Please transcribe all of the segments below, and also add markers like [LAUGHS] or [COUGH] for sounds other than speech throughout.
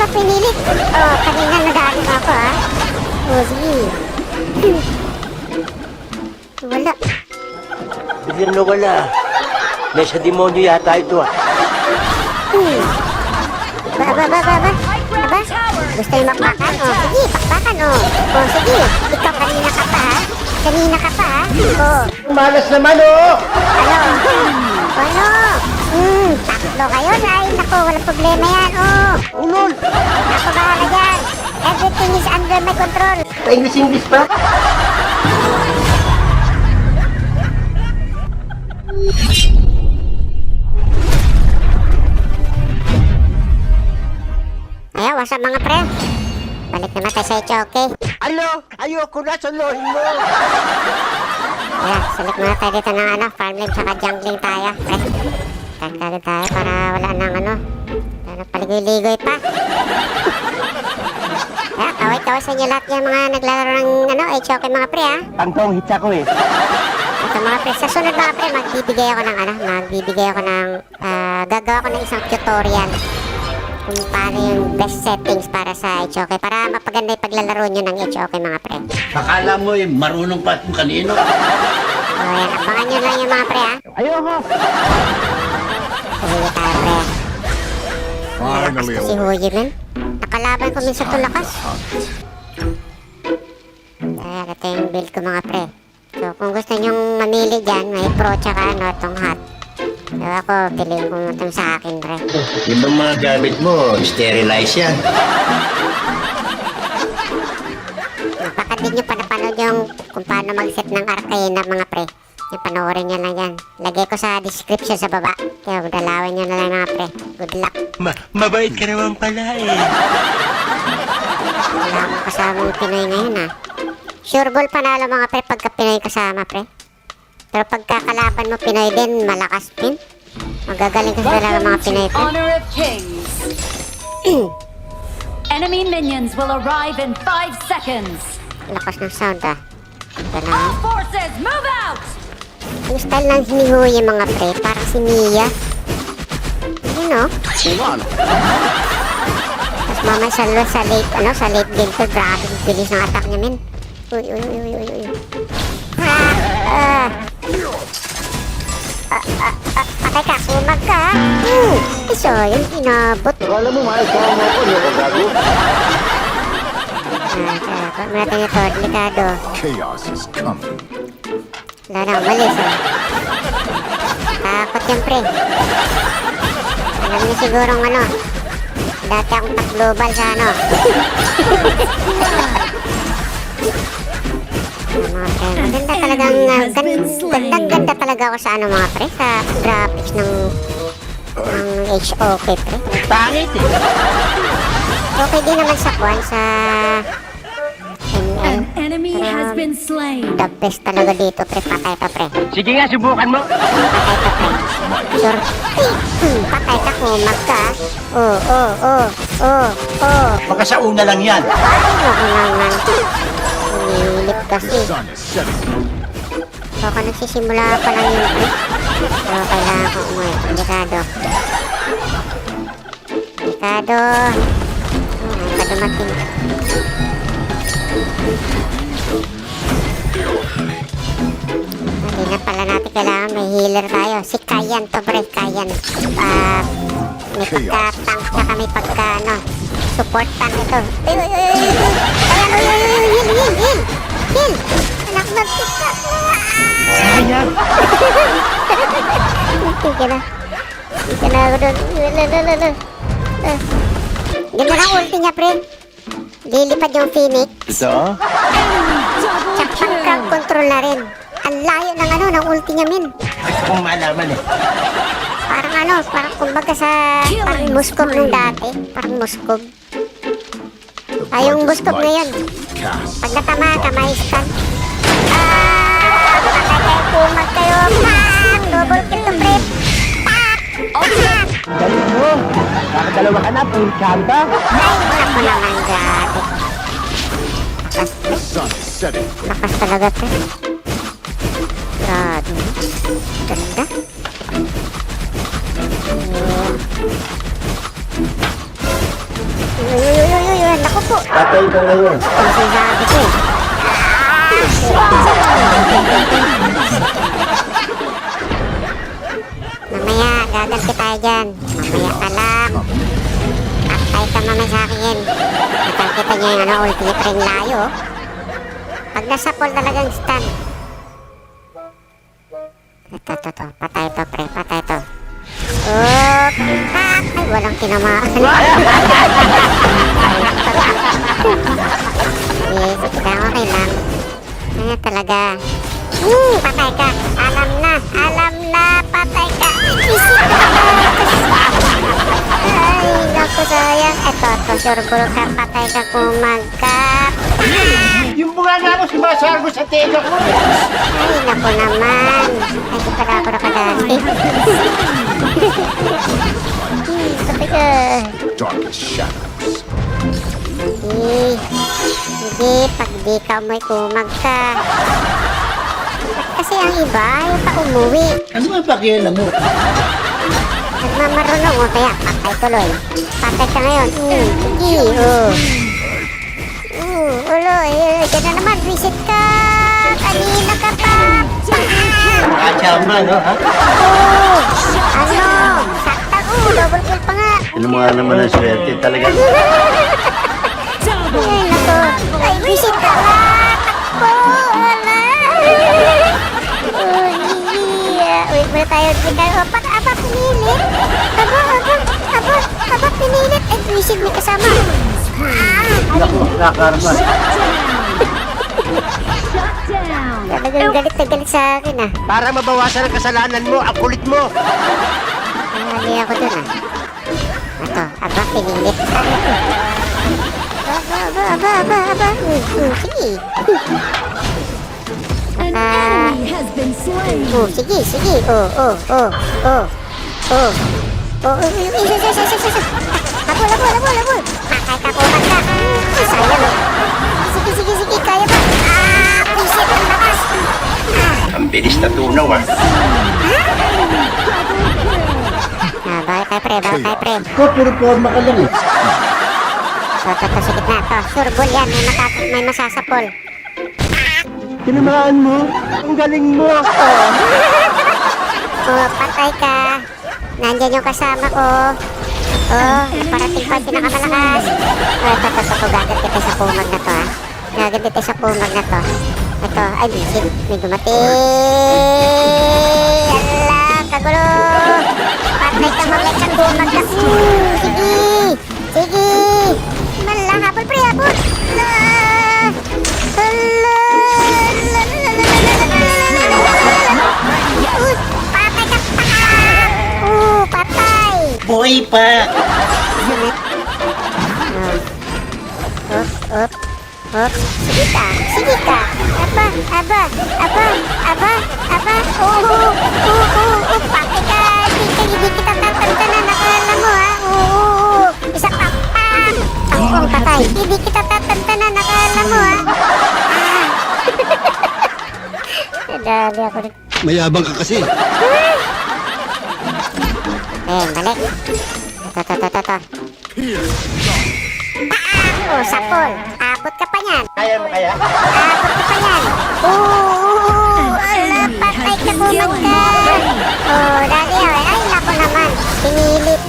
ka pinilit. Oh, kanina nadali mo ako ah. Oh, sige. [LAUGHS] Wala. Hindi na wala. Nasa demonyo yata ito ah. Hmm. Ba, ba, ba, ba, ba? Aba? Gusto yung makpakan? Oh, sige, pakpakan oh. Oh, sige. Ikaw kanina ka pa ha? Kanina ka pa ha? Oh, Malas naman oh! ano? Ano? Hmm, tatlo kayo ay nako, walang problema yan. Oh, Ulol! Under my control. Pa-English-English pa? Ayaw, wasa mga pre. Balik naman tayo sa ito, okay? Ano? Ayoko na, suluhin mo! Ayan, sulit muna tayo dito ng ano, farming tsaka jungling tayo, pre. Kagagad tayo para wala nang ano, nang paligoy-ligoy pa. Kaway-kaway sa inyo lahat yung mga naglalaro ng ano, HOK mga pre ha. Tangtong hits ako eh. Ito mga pre, sa sunod mga pre, magbibigay ako ng ano, magbibigay ako ng, ah, gagawa ko ng isang tutorial kung paano yung best settings para sa HOK para mapaganda yung paglalaro nyo ng HOK mga pre. Akala mo eh, marunong pa kung kanino. So, ayan, abangan nyo lang yung mga pre ha. Ayoko! Huyo tayo pre. Finally, Si Huyo men. Nakalaban ko minsan itong lakas. Ayan, ito yung build ko mga pre. So kung gusto nyong mamili dyan, may pro tsaka ano, itong hot. So ako, piliin ko mo itong sa akin pre. Yung bang mga gamit mo, sterilize yan. Baka din nyo pa napanood yung kung paano mag-set ng arcana mga pre. Yung panoorin nyo lang yan. Lagay ko sa description sa baba. Kaya dalawin nyo na lang mga pre. Good luck. Ma mabait ka naman pala eh. Wala akong kasamang Pinoy ngayon ah. Sure ball panalo mga pre pagka Pinoy kasama pre. Pero pagka kalaban mo Pinoy din, malakas pin. Magagaling kasi talaga mga Pinoy pre. Honor of Kings. [CLEARS THROAT] Enemy minions will arrive in five seconds. Lakas ng sound ah. Ito na. All forces, move out! Yung style ng hinihuyi mga pre, parang si Mia. Yun oh. Tapos mamaya sa, sa late, ano, sa late game to, grabe, bilis ng attack niya, men. Uy, uy, uy, uy, uy, uy. Ah, ah. Ah, ah, ah, patay ka, sumag ka, ha? Hmm, iso, yung inabot. Akala mo maikaw mo ako, hindi ako gago. Ah, ah, pag muna tayo ito, delikado. chaos is coming. Wala na, umalis, ah. Takot yan, pre. Alam niyo sigurong ano, dati akong top global sa ano. Mga pre, maganda talagang, uh, gandang ganda talaga ako sa ano mga pre, sa graphics ng ng HOK pre. Pangit eh. Okay din naman sa kwan, sa. An enemy has been slain. The best talaga dito pre, patay pa pre. Sige nga, subukan mo. Patay ka, pre. Sure. Hmm, patay ka, kumag ka. Oh, oh, oh, oh, oh. Baka sa una lang yan. Ay, naku naman. Umilip kasi. Baka nagsisimula pa lang yun, pre. Pero kailangan ko umuwi. Delikado. Delikado. Oh, pa dumating. Na pala natin kailangan may healer tayo. Si Kayan to, pre. Kayan. Ah, may pagka-tank na kami pagka, ano, support tank ito. Uy, uy, uy, uy, uy. Ayan, uy, uy, uy, heal, heal, heal. Heal. Anak magpika. Sayang. Hindi ka na. Ka na ako doon. Lala, lala, lala. Ah. Ganda ng ulti niya, pre. Lilipad yung Phoenix. Ito? Tsaka crowd control na rin. Ang layo ng ano, ng ulti niya, min. Gusto kong malaman eh. Parang ano, parang kumbaga sa parang muskob nung dati. Parang muskob. Ay, yung muskob ngayon. Pag natama ka, may stun. Ah! Patay kumag kayo. Pang! Double kill to pre. Pak! Pak! Galing mo. Nakadalawa ka na, full chanta. Ay, naku naman, grabe. Lakas talaga, pre ganda. Uy, uy, uy, uy, uy, naku po. Patay ko ngayon. Ang sinabi ko eh. Mamaya, gagalti tayo dyan. Mamaya pala. Patay ka mamay sa akin. Nakikita niyo yung ano, ultimate ring layo. Pag nasa pool talagang stand, Ito, ito, ito. Patay to, pre. Patay to. Oh! Ay, walang tinamaan. Yes, kita okay lang. Ano talaga? Hmm, patay ka. Alam na, alam na, patay ka. Isip ka. Ay, naku sayang. Eto, to, surbol ka, patay ka kumagkap. Yung bunga nga ako sumasargo sa tega ko. Ay, naku naman. Ay, pala ako nakadali. Patay [LAUGHS] ka. Darkest shadows. Hindi. Hindi, pag di ka may kumag ka. Kasi ang iba, ayaw pa umuwi. Ano ba pakialam mo? Nagmamarunong o kaya patay tuloy. Patay ka ngayon. Hmm, sige, oh. Uh, ulo, eh, dyan na naman, visit ka. Kanina ka pa. Pang! Kachama, no? Oh, ano? Double kill pa nga. Mga naman ang swerte talaga. Ay, nako. Ay, visit ka. Takbo, wala. Oh, yeah. Wait muna tayo. Aba, aba, pinilit. Aba, aba, aba, aba, pinilit. Ay, visit may kasama. Ah, Down. talagang galit na galit sa akin ah. Para mabawasan ang kasalanan mo, ang kulit mo. Nahali ako dun ah. Ito, aba, pinilit. Ano? Aba, aba, aba, aba, aba. Hmm, hmm, sige. Ah. Oh, sige, sige. Oh, oh, oh, oh, oh. Oh, oh, isa, isa, isa, isa, isa. Labol, labol, bilis na tunaw, ah. Ah, bakit tayo, pre? Bakit tayo, pre? Ko, puro forma ka lang, eh. To, to, to, sa gitna. To, surbol yan. May, matat may masasapol. Tinamaan mo. Ang galing mo. Oh, patay ka. Nandyan yung kasama ko. Oh, parating pa pinakamalakas. Oh, ito, ito, ito. Gagad kita sa pumag na to, ha. Gagad kita sa pumag na to. Ito, ay bisit. May dumating. Ala, kagulo. Patay ka, maglay ka, dumag ka. Sige, sige. Mala, habol pre, habol. Ala. Ala. Patay ka, patay. Uh, patay. Boy pa. Up, up up. Sige ka, sige ka. Aba, aba, aba, aba, aba. Oo, oo, oo, oo. Patay ka. Hindi hindi kita tatantanan. Nakala mo, ha? Oo, oo. Isa pa, pang. Tangkong patay. Hindi kita tatantanan. Nakala mo, ha? Ah. [LAUGHS] Dali ako rin. Mayabang ka kasi. Eh, balik. Ito, ito, ito, ito, ito. Ah, oh, sapol. Abot ka pa niyan. Kaya mo kaya? Abot ka pa niyan. Oo, ala, patay ka kumag ka. Oh, dali, oh. Ay, naku naman. Pinilit.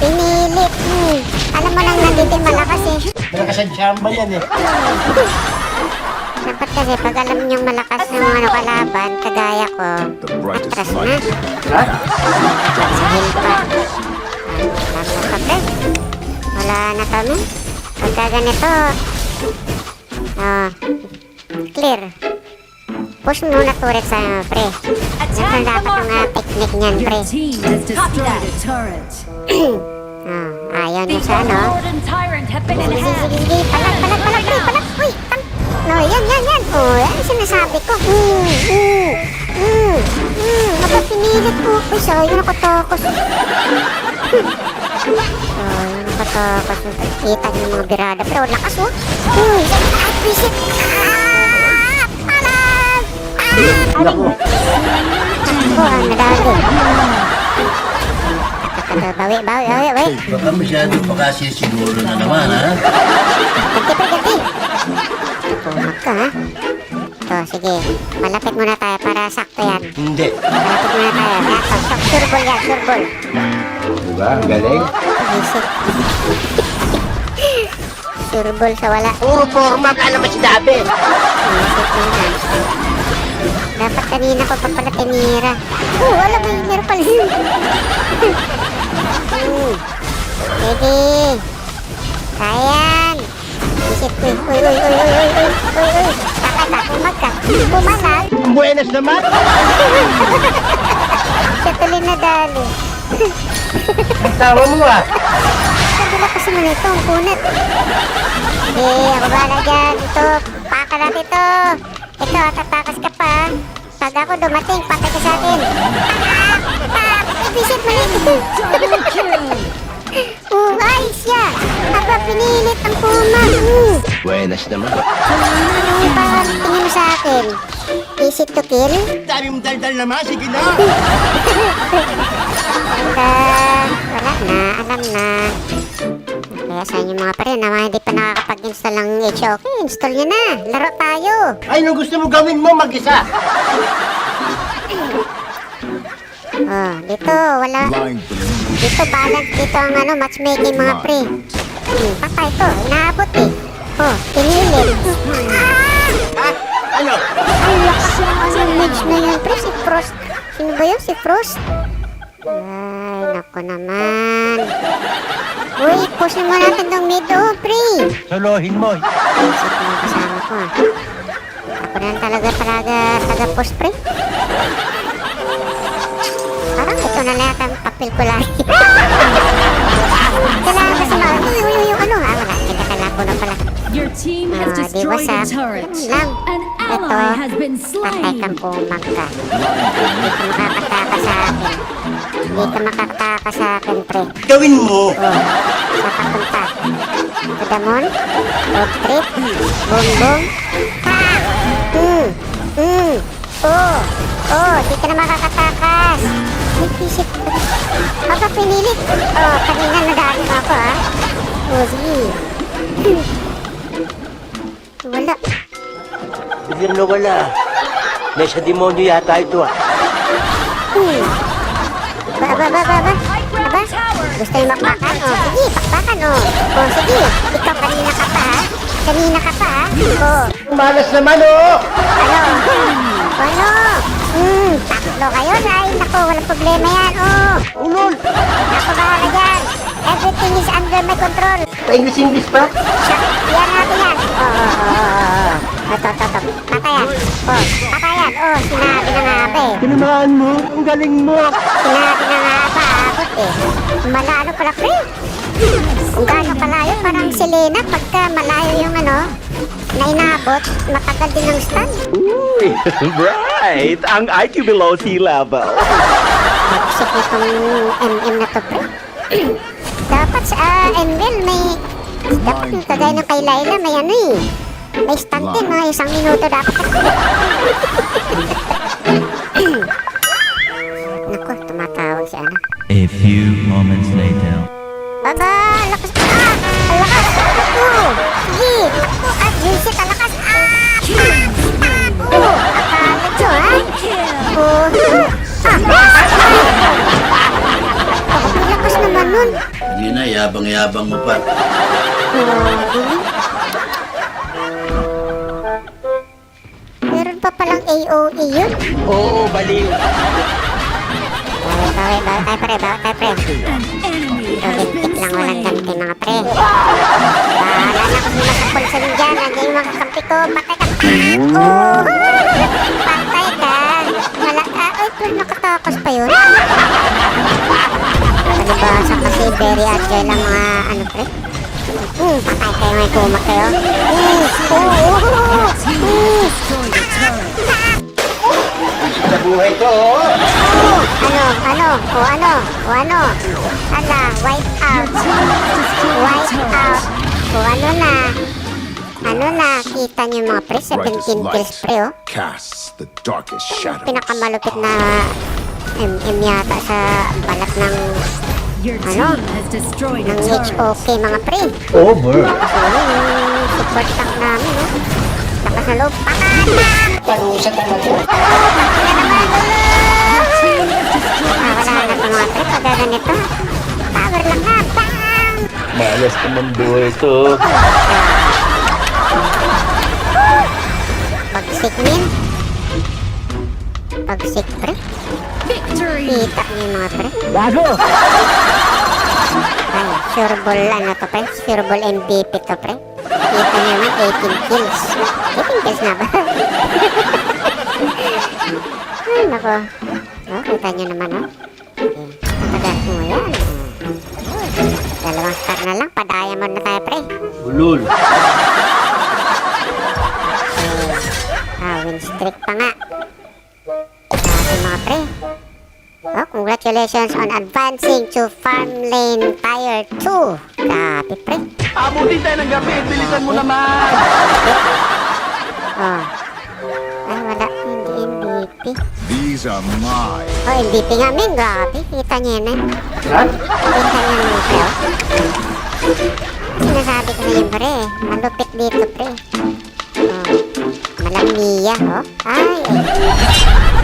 Pinilit. Hmm. Alam mo lang nandito malakas eh. Malakas ang chamba yan, eh. Dapat kasi pag alam niyong malakas ng ano kalaban, kagaya ko, atras na. light. Dahil pa. Wala na kami. Wala na kami. Pagka ganito, Uh, clear. Push muna turret sa ano, pre. Yan dapat ang uh, technique niyan, pre. oh, [CLEARS THROAT] ah, ayun yung sa ano. Sige, sige, sige. Palag, palag, palag, pre, palag. Uy, tam. No, yan, yan, yan. Oh, yan sinasabi ko. Hmm, hmm, hmm, hmm. Mapapinilit po. Uy, sayang ako takos. [LAUGHS] nakatakas. Kita niyo yung mga birada. Pero lakas, oh. Uy, ay, visit. Ah, palag. Ah, Naku. Oh, ang nadali. Bawi, bawi, bawi, bawi. Baka masyado pa kasi siguro na naman, ha? Ganti, pre, ganti. Pumak ka, ha? Ito, sige. Malapit muna tayo para sakto yan. Hindi. Malapit muna tayo. Sok. Surbol yan, surbol. Diba? Ang galing. Sure sa wala. Puro forma ka naman sinabi. Dapat kanina ko pa pala tinira. Oo, oh, alam mo yung hirap pala yun. [LAUGHS] Pwede. Ayan. Isip ko. Uy, uy, uy, uy, uy, uy, uy, uy. Takata, kumagka. Pumalag. Buenas naman. [LAUGHS] Siya tuloy na dali. [LAUGHS] Ang tawa mo ah. Kabila kasi mo nito, ang kunat. Sige, ako bahala dyan. Ito, paka natin ito. Ito, tatakas ka pa. Pag ako dumating, patay ka sa akin. Tak! Ibisit mo nito. Oh, ayos siya. Aba, pinilit ang puma. Mm. Buenas naman. Ano ba tingin mo sa akin? Easy to kill? Dami mong daldal naman. Sige na. Ganda. Wala na, alam na. Kaya sa inyo mga pare na hindi pa nakakapag-install ng HOK, install nyo na. Laro tayo. Ay, anong gusto mo gawin mo mag-isa? Oh, dito, wala. Dito, balance dito ang ano, matchmaking mga pre. Hmm, patay to. Inaabot eh. Oh, pinilit. Ha? Ano? Ang lakas ng ano, mage na yan, pre. Si Frost. Sino ba yun? Si Frost? Ay, naku naman. Uy, push mo natin ng mid, oh, pre. Solohin mo. Isip mo kasama ko ah. Ako na lang talaga talaga taga post pre. Parang ito na lahat ang papel ko lagi. [LAUGHS] Kailangan kasi ma... Uy, uy, uy, ano ha? Wala, kinakalabo na pala. Your team has Ah, destroyed a turret. Lang. An Ito, patay kang kumag ka. Hindi ka makakataka sa akin. Hindi ka makakataka sa akin, pre. Gawin mo. Oh, sa papunta. To the moon, road trip, boom boom, ha! Hmm, hmm, oh, oh, di ka na makakatakas. Ay, pisip ko. Baka. Oh, kanina nadali mo ako, ha? Oh, sige. Biglang nawala. Nasa demonyo yata ito ah. Hmm. Ba, ba, ba, ba, ba? Aba? Gusto yung makbakan? O, sige, pakbakan, o. O, sige. Ikaw kanina ka pa, ha? Kanina ka pa, ha? O, Malas naman, oh. ano? Ano? Hmm, tatlo kayo, ay, naku, walang problema yan, o. Ulol. Ako bahala dyan. Everything is under my control. Pa-English-English pa? Yan natin yan. O, o, o, o, o. Ito, ito, ito. Patayan. O, patayan. O, sinabi na nga ba eh. Tinamaan mo. Ang galing mo. Sinabi na nga ba, abot eh. Malalo pala, pre. Kung gaano kalayo, parang si Lena, pagka malayo yung ano, na inabot, matagal din ang stand. [LAUGHS] right. Ang IQ below sea level. Magsip nitong MM na to, pre. dapat sa ah, ML may, dapat kagaya ng kay Laila, may ano eh. May stand din, mga isang minuto dapat. Naku, tumatawag si ano. A few moments later. Aba, lakas. Ah, ang lakas. Ako. Sige. Ako. At Vincent, lakas. Ah, ah, ah. Oh, akala nyo, ha? Oh. Ah, ah. Ang lakas naman nun. Hindi na, yabang-yabang mo pa. Oh, pa palang AOE yun. Oo, baliw. Bawi, bawi, bawi tayo pre, bawi tayo pre. Lintik been lang walang ganti mga pre. Bahala na kung masapol sa dyan. Nandiyan yung mga kampi ko. Patay ka. Oh! [LAUGHS] Patay ka. Wala ka. Ay, pero nakatakas pa yun. Palibasa kasi very agile ang mga ano pre. Patay may kumak kayo. Hmm, oh, oh, oh. Hmm. Sa buhay ko, oh. Ano, ano, o ano, o ano. Ala, wipe out. Wipe out. O ano na. Ano na, kita niyo mga pre, 17 kills pre oh. Casts the darkest shadows. Pinakamalupit na MM yata sa balat ng Your Ano? team has destroyed a ng turret. HOK mga pre. Over. Ayun, support tank namin, no? Lakas na loob. Pakatak! Parusa talaga. Ah, wala na po mga pre. Pagka ganito. Power lang na. Bang! Malas naman buhay ito. Pagsik min. Pagsik pre. Kita niyo mga pre. Gago. Ay, sure ball ano to pre? Sure ball MVP to pre. Kita niyo naman 18 kills. 18 kills na ba? Ay, nako. Oh, kita niyo naman oh. Okay. Tagas mo yan. Oh. Dalawang star na lang. Pa-diamond na tayo pre. Ulul. Ah, win streak pa nga. Congratulations on advancing to farm lane tier 2. Grabe pre. Abutin tayo ng gabi. Bilisan mo naman. [LAUGHS] Oh. Ay, wala. Hindi MVP. These are mine. Oh, MVP nga min. Grabe. Kita niyo yun eh. Ha? Kita niyo yun pre. Sinasabi ko sa inyo pre. Malupit dito pre. Oh. Malamia oh. Ay, ay.